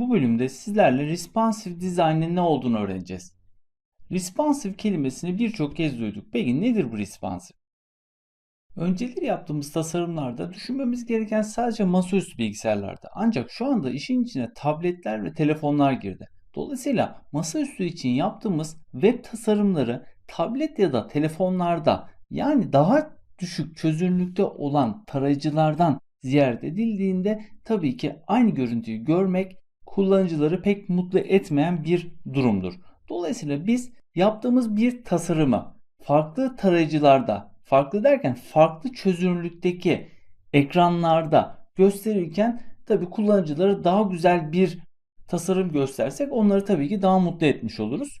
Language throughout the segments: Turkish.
Bu bölümde sizlerle responsive design'ın ne olduğunu öğreneceğiz. Responsive kelimesini birçok kez duyduk. Peki nedir bu responsive? Önceleri yaptığımız tasarımlarda düşünmemiz gereken sadece masaüstü bilgisayarlardı. Ancak şu anda işin içine tabletler ve telefonlar girdi. Dolayısıyla masaüstü için yaptığımız web tasarımları tablet ya da telefonlarda yani daha düşük çözünürlükte olan tarayıcılardan ziyaret edildiğinde tabii ki aynı görüntüyü görmek kullanıcıları pek mutlu etmeyen bir durumdur. Dolayısıyla biz yaptığımız bir tasarımı farklı tarayıcılarda, farklı derken farklı çözünürlükteki ekranlarda gösterirken tabii kullanıcılara daha güzel bir tasarım göstersek onları tabii ki daha mutlu etmiş oluruz.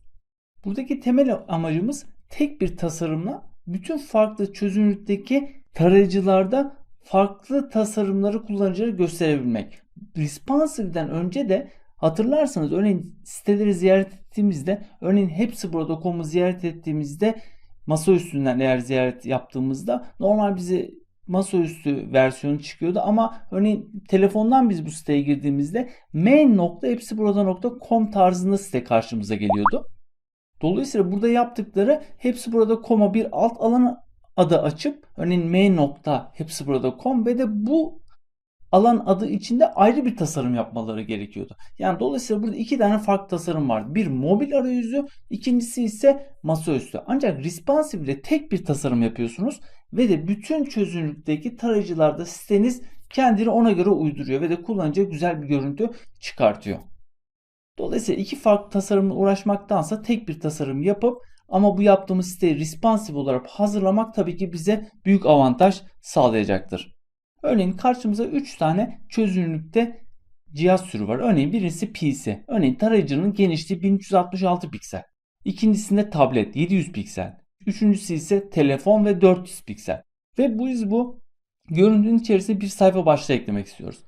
Buradaki temel amacımız tek bir tasarımla bütün farklı çözünürlükteki tarayıcılarda farklı tasarımları kullanıcılara gösterebilmek. Responsive'den önce de hatırlarsanız örneğin siteleri ziyaret ettiğimizde örneğin hepsi burada.com'u ziyaret ettiğimizde masa üstünden eğer ziyaret yaptığımızda normal bize masaüstü versiyonu çıkıyordu ama örneğin telefondan biz bu siteye girdiğimizde main.hepsiburada.com tarzında site karşımıza geliyordu. Dolayısıyla burada yaptıkları hepsi burada koma bir alt alan adı açıp örneğin main.hepsiburada.com ve de bu alan adı içinde ayrı bir tasarım yapmaları gerekiyordu. Yani dolayısıyla burada iki tane farklı tasarım vardı. Bir mobil arayüzü, ikincisi ise masaüstü. Ancak responsive ile tek bir tasarım yapıyorsunuz ve de bütün çözünürlükteki tarayıcılarda siteniz kendini ona göre uyduruyor ve de kullanıcıya güzel bir görüntü çıkartıyor. Dolayısıyla iki farklı tasarımla uğraşmaktansa tek bir tasarım yapıp ama bu yaptığımız siteyi responsive olarak hazırlamak tabii ki bize büyük avantaj sağlayacaktır. Örneğin karşımıza 3 tane çözünürlükte cihaz türü var. Örneğin birincisi PC. Örneğin tarayıcının genişliği 1366 piksel. İkincisinde tablet 700 piksel. Üçüncüsü ise telefon ve 400 piksel. Ve bu biz bu görüntünün içerisine bir sayfa başlığı eklemek istiyoruz.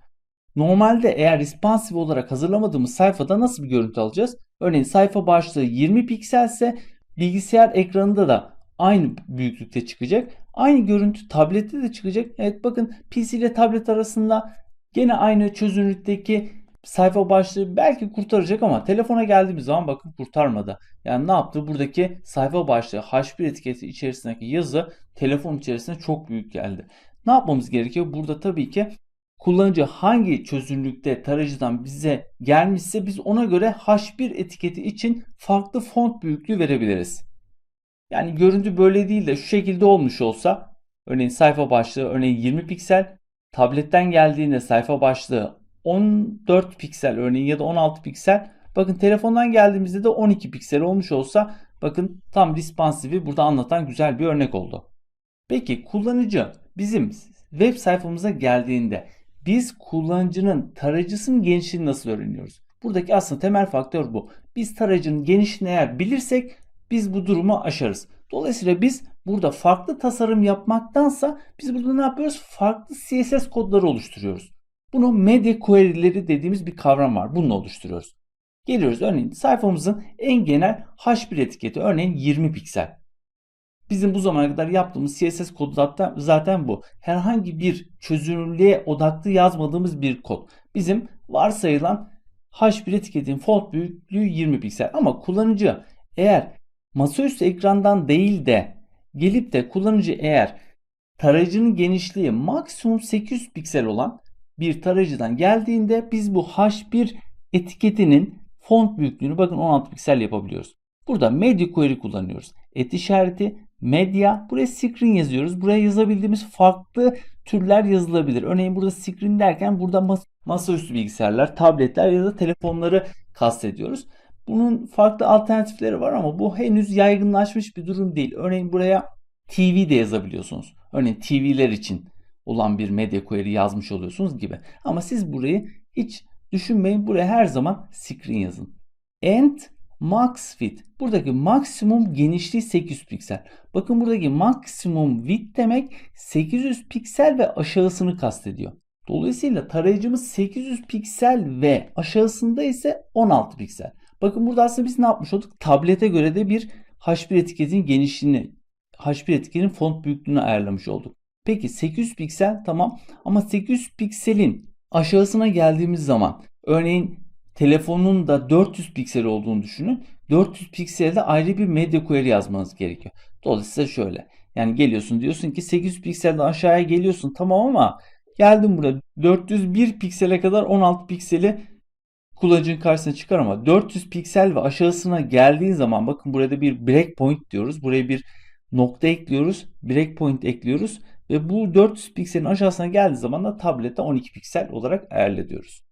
Normalde eğer responsive olarak hazırlamadığımız sayfada nasıl bir görüntü alacağız? Örneğin sayfa başlığı 20 pikselse bilgisayar ekranında da aynı büyüklükte çıkacak. Aynı görüntü tablette de çıkacak. Evet bakın PC ile tablet arasında gene aynı çözünürlükteki sayfa başlığı belki kurtaracak ama telefona geldiğimiz zaman bakın kurtarmadı. Yani ne yaptı? Buradaki sayfa başlığı H1 etiketi içerisindeki yazı telefon içerisinde çok büyük geldi. Ne yapmamız gerekiyor? Burada tabii ki kullanıcı hangi çözünürlükte tarayıcıdan bize gelmişse biz ona göre H1 etiketi için farklı font büyüklüğü verebiliriz. Yani görüntü böyle değil de şu şekilde olmuş olsa örneğin sayfa başlığı örneğin 20 piksel tabletten geldiğinde sayfa başlığı 14 piksel örneğin ya da 16 piksel bakın telefondan geldiğimizde de 12 piksel olmuş olsa bakın tam responsive'i burada anlatan güzel bir örnek oldu. Peki kullanıcı bizim web sayfamıza geldiğinde biz kullanıcının tarayıcısının genişliğini nasıl öğreniyoruz? Buradaki aslında temel faktör bu. Biz tarayıcının genişliğini eğer bilirsek biz bu durumu aşarız. Dolayısıyla biz burada farklı tasarım yapmaktansa biz burada ne yapıyoruz? Farklı CSS kodları oluşturuyoruz. Bunu media query'leri dediğimiz bir kavram var. Bununla oluşturuyoruz. Geliyoruz örneğin sayfamızın en genel H1 etiketi örneğin 20 piksel. Bizim bu zamana kadar yaptığımız CSS kodu zaten, zaten bu. Herhangi bir çözünürlüğe odaklı yazmadığımız bir kod. Bizim varsayılan H1 etiketin font büyüklüğü 20 piksel. Ama kullanıcı eğer masaüstü ekrandan değil de gelip de kullanıcı eğer tarayıcının genişliği maksimum 800 piksel olan bir tarayıcıdan geldiğinde biz bu H1 etiketinin font büyüklüğünü bakın 16 piksel yapabiliyoruz. Burada media query kullanıyoruz. Et işareti, medya, buraya screen yazıyoruz. Buraya yazabildiğimiz farklı türler yazılabilir. Örneğin burada screen derken burada mas masaüstü bilgisayarlar, tabletler ya da telefonları kastediyoruz. Bunun farklı alternatifleri var ama bu henüz yaygınlaşmış bir durum değil. Örneğin buraya TV de yazabiliyorsunuz. Örneğin TV'ler için olan bir medya query yazmış oluyorsunuz gibi. Ama siz burayı hiç düşünmeyin. Buraya her zaman screen yazın. And max fit. Buradaki maksimum genişliği 800 piksel. Bakın buradaki maksimum width demek 800 piksel ve aşağısını kastediyor. Dolayısıyla tarayıcımız 800 piksel ve aşağısında ise 16 piksel. Bakın burada aslında biz ne yapmış olduk? Tablete göre de bir H1 etiketinin genişliğini, H1 etiketinin font büyüklüğünü ayarlamış olduk. Peki 800 piksel tamam ama 800 pikselin aşağısına geldiğimiz zaman örneğin telefonun da 400 piksel olduğunu düşünün. 400 pikselde ayrı bir medya query yazmanız gerekiyor. Dolayısıyla şöyle. Yani geliyorsun diyorsun ki 800 pikselden aşağıya geliyorsun tamam ama geldim buraya 401 piksele kadar 16 pikseli kullanıcının karşısına çıkar ama 400 piksel ve aşağısına geldiği zaman bakın burada bir breakpoint diyoruz. Buraya bir nokta ekliyoruz. Breakpoint ekliyoruz ve bu 400 pikselin aşağısına geldiği zaman da tablette 12 piksel olarak ayarlıyoruz.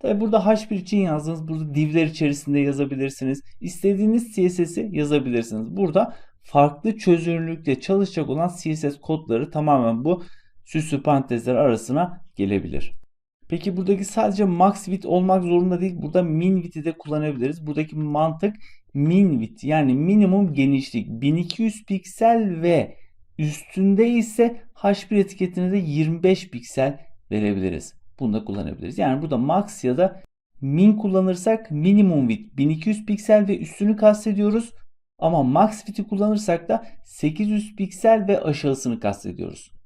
Tabi burada H1 için yazdığınız burada divler içerisinde yazabilirsiniz. İstediğiniz CSS'i yazabilirsiniz. Burada farklı çözünürlükle çalışacak olan CSS kodları tamamen bu süslü parantezler arasına gelebilir. Peki buradaki sadece max width olmak zorunda değil. Burada min width'i de kullanabiliriz. Buradaki mantık min width yani minimum genişlik 1200 piksel ve üstünde ise H1 etiketine de 25 piksel verebiliriz. Bunu da kullanabiliriz. Yani burada max ya da min kullanırsak minimum width 1200 piksel ve üstünü kastediyoruz. Ama max width'i kullanırsak da 800 piksel ve aşağısını kastediyoruz.